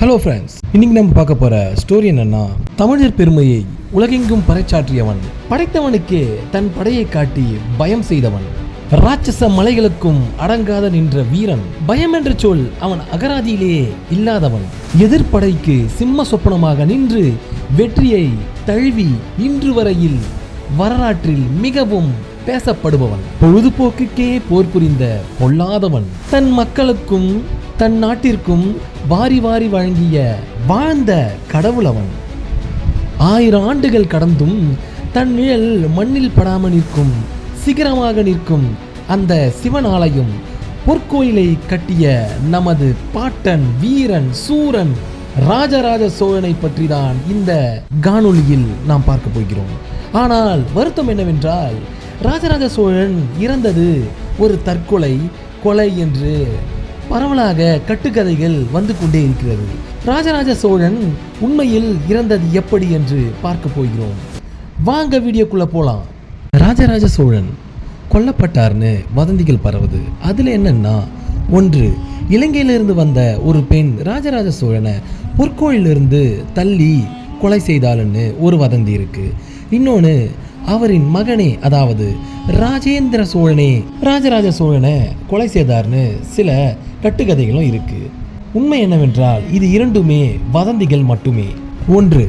Hello friends இன்னைக்கு நம்ம பார்க்க போற ஸ்டோரி என்னன்னா தமிழர் பெருமையை உலகெங்கும் பறைச்சாற்றியவன் படைத்தவனுக்கே தன் படையை காட்டி பயம் செய்தவன். ராட்சச மலைகளுக்கும் அடங்காத நின்ற வீரன் பயம் என்ற சொல் அவன் அகராதியிலேயே இல்லாதவன். எதிர்ப்படைக்கு சிம்ம சொப்பனமாக நின்று வெற்றியை தழுவி இன்று வரையில் வரலாற்றில் மிகவும் பேசப்படுபவன். பொழுதுபோக்குக்கே போர் புரிந்த பொல்லாதவன். தன் மக்களுக்கும் தன் நாட்டிற்கும் வாரி வாரி வழங்கிய வாழ்ந்த கடவுளவன் ஆயிரம் ஆண்டுகள் கடந்தும் தன் நிழல் மண்ணில் படாமல் நிற்கும் சிகரமாக நிற்கும் அந்த சிவன் ஆலயம் பொற்கோயிலை கட்டிய நமது பாட்டன் வீரன் சூரன் ராஜராஜ சோழனை பற்றி தான் இந்த காணொலியில் நாம் பார்க்க போகிறோம். ஆனால் வருத்தம் என்னவென்றால் ராஜராஜ சோழன் இறந்தது ஒரு தற்கொலை கொலை என்று பரவலாக கட்டுக்கதைகள் வந்து கொண்டே இருக்கிறது. ராஜராஜ சோழன் உண்மையில் இறந்தது எப்படி என்று பார்க்க போகிறோம். வாங்க வீடியோக்குள்ள போலாம். ராஜராஜ சோழன் கொல்லப்பட்டார்னு வதந்திகள் பரவுது. அதில் என்னன்னா ஒன்று இலங்கையிலிருந்து வந்த ஒரு பெண் ராஜராஜ சோழனை பொற்கோயிலிருந்து தள்ளி கொலை செய்தாள்னு ஒரு வதந்தி இருக்கு. இன்னொன்று அவரின் மகனே அதாவது ராஜேந்திர சோழனே. ராஜராஜ சோழனை கொலை செய்தார்னு சில கட்டுக்கதைகளும் இருக்கு. உண்மை என்னவென்றால் இது இரண்டுமே வதந்திகள் மட்டுமே. ஒன்று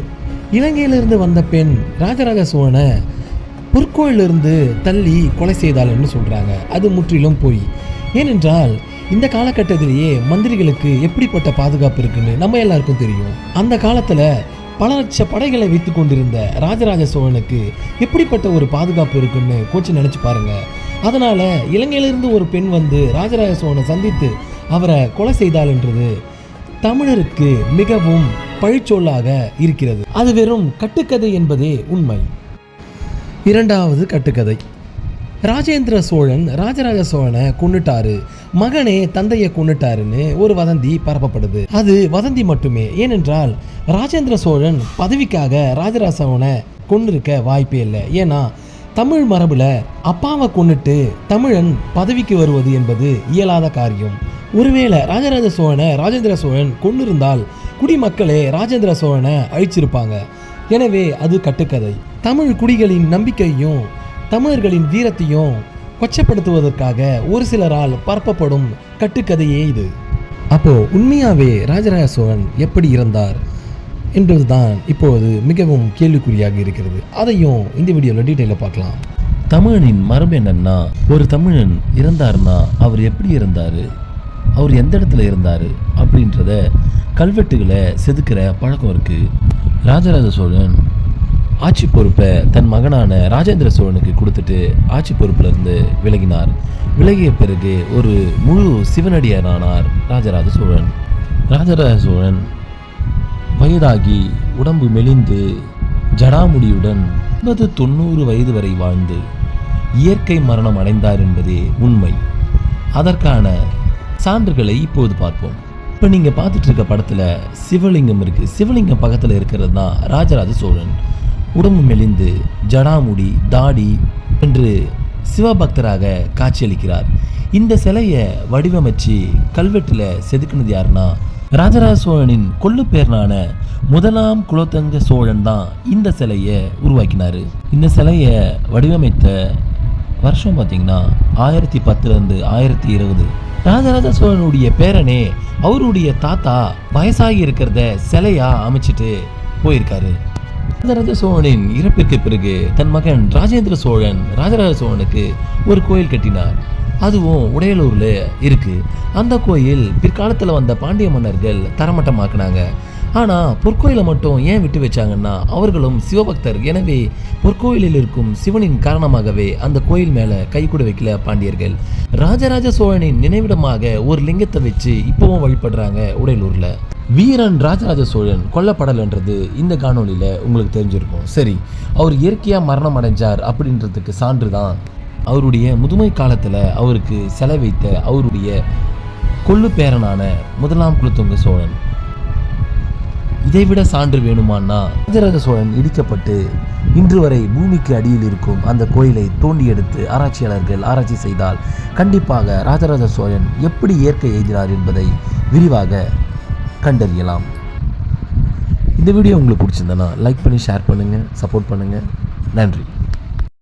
இலங்கையிலிருந்து வந்த பெண் ராஜராஜ சோழனை பொற்கோயிலிருந்து தள்ளி கொலை செய்தாள்னு சொல்கிறாங்க அது முற்றிலும் போய். ஏனென்றால் இந்த காலகட்டத்திலேயே மந்திரிகளுக்கு எப்படிப்பட்ட பாதுகாப்பு இருக்குன்னு நம்ம எல்லாருக்கும் தெரியும். அந்த காலத்தில் பல லட்ச படைகளை வைத்து கொண்டிருந்த ராஜராஜ சோழனுக்கு எப்படிப்பட்ட ஒரு பாதுகாப்பு இருக்குன்னு கோச்சு நினச்சி பாருங்க. அதனால் இலங்கையிலிருந்து ஒரு பெண் வந்து ராஜராஜ சோழனை சந்தித்து அவரை கொலை செய்தாள்ன்றது தமிழருக்கு மிகவும் பழிச்சொல்லாக இருக்கிறது. அது வெறும் கட்டுக்கதை என்பதே உண்மை. இரண்டாவது கட்டுக்கதை. ராஜேந்திர சோழன் ராஜராஜ சோழனை கொன்னுட்டாரு. மகனே தந்தையை கொன்னுட்டாருன்னு ஒரு வதந்தி பரப்பப்படுது. அது வதந்தி மட்டுமே. ஏனென்றால் ராஜேந்திர சோழன் பதவிக்காக ராஜராஜ சோழனை கொண்டிருக்க வாய்ப்பே இல்லை. ஏன்னா தமிழ் மரபில் அப்பாவை கொன்னுட்டு தமிழன் பதவிக்கு வருவது என்பது இயலாத காரியம். ஒருவேளை ராஜராஜ சோழனை ராஜேந்திர சோழன் கொண்டிருந்தால் குடிமக்களே ராஜேந்திர சோழனை அழிச்சிருப்பாங்க. எனவே அது கட்டுக்கதை. தமிழ் குடிகளின் நம்பிக்கையும் தமிழர்களின் வீரத்தையும் கொச்சப்படுத்துவதற்காக ஒரு சிலரால் பரப்பப்படும் கட்டுக்கதையே இது. அப்போ உண்மையாவே ராஜராஜ சோழன் எப்படி இருந்தார் என்பதுதான் இப்போது மிகவும் கேள்விக்குறியாக இருக்கிறது. அதையும் இந்த வீடியோவில் டீட்டெயிலில் பார்க்கலாம். தமிழனின் மரபு என்னன்னா ஒரு தமிழன் இறந்தார்னா அவர் எப்படி இருந்தார் அவர் எந்த இடத்துல இருந்தார்? அப்படின்றத கல்வெட்டுகளை செதுக்கிற பழக்கம் இருக்குது ராஜராஜ சோழன் ஆட்சி பொறுப்பை தன் மகனான ராஜேந்திர சோழனுக்கு கொடுத்துட்டு ஆட்சி பொறுப்பிலிருந்து விலகினார். விலகிய பிறகு ஒரு முழு சிவனடியாரானார் ராஜராஜ சோழன். ராஜராஜ சோழன் வயதாகி உடம்பு மெலிந்து ஜடாமுடியுடன் எண்பது தொண்ணூறு வயது வரை வாழ்ந்து இயற்கை மரணம் அடைந்தார் என்பதே உண்மை. அதற்கான சான்றுகளை இப்போது பார்ப்போம். இப்போ நீங்கள் பார்த்துட்டு இருக்க படத்தில் சிவலிங்கம் இருக்கு. சிவலிங்கம் பக்கத்தில் இருக்கிறது தான் ராஜராஜ சோழன். உடம்பு மெலிந்து ஜடாமுடி தாடி என்று சிவபக்தராக காட்சியளிக்கிறார். இந்த சிலையை வடிவமைச்சு கல்வெட்டில் செதுக்கினது யாருன்னா ராஜராஜ சோழனின் கொள்ளு பேரனான முதலாம் குலோத்தங்க சோழன் தான் இந்த சிலையை உருவாக்கினார். இந்த சிலையை வடிவமைத்த வருஷம் பார்த்தீங்கன்னா ஆயிரத்தி பத்துலேருந்து ஆயிரத்தி இருபது. ராஜராஜ சோழனுடைய பேரனே அவருடைய தாத்தா வயசாகி இருக்கிறத சிலையாக அமைச்சிட்டு போயிருக்காரு. ராஜராஜ சோழனின் இறப்பிற்கு பிறகு தன் மகன் ராஜேந்திர சோழன் ராஜராஜ சோழனுக்கு ஒரு கோயில் கட்டினார். அதுவும் உடையலூர்ல இருக்கு. அந்த கோயில் பிற்காலத்தில் வந்த பாண்டிய மன்னர்கள் தரமட்டமாக்குனாங்க. ஆனா பொற்கோயிலை மட்டும் ஏன் விட்டு வச்சாங்கன்னா அவர்களும் சிவபக்தர். எனவே பொற்கோயிலில் இருக்கும் சிவனின் காரணமாகவே அந்த கோயில் மேல கை கூட வைக்கல பாண்டியர்கள். ராஜராஜ சோழனின் நினைவிடமாக ஒரு லிங்கத்தை வச்சு இப்பவும் வழிபடுறாங்க உடையலூர்ல. வீரன் ராஜராஜ சோழன் கொல்லப்படலைன்றது இந்த காணொளியில உங்களுக்கு தெரிஞ்சிருக்கும். சரி அவர் இயற்கையா மரணம் அடைஞ்சார் அப்படின்றதுக்கு சான்று தான் அவருடைய முதுமை காலத்துல அவருக்கு செலவைத்த வைத்த அவருடைய கொள்ளு பேரனான முதலாம் குலத்துங்க சோழன். இதைவிட சான்று வேணுமான்னா ராஜராஜ சோழன் இடிக்கப்பட்டு இன்று வரை பூமிக்கு அடியில் இருக்கும் அந்த கோயிலை தோண்டி எடுத்து ஆராய்ச்சியாளர்கள் ஆராய்ச்சி செய்தால் கண்டிப்பாக ராஜராஜ சோழன் எப்படி இயற்கை எய்தினார் என்பதை விரிவாக கண்டறியலாம். இந்த வீடியோ உங்களுக்கு பிடிச்சிருந்தேன்னா லைக் பண்ணி ஷேர் பண்ணுங்கள் சப்போர்ட் பண்ணுங்கள் நன்றி.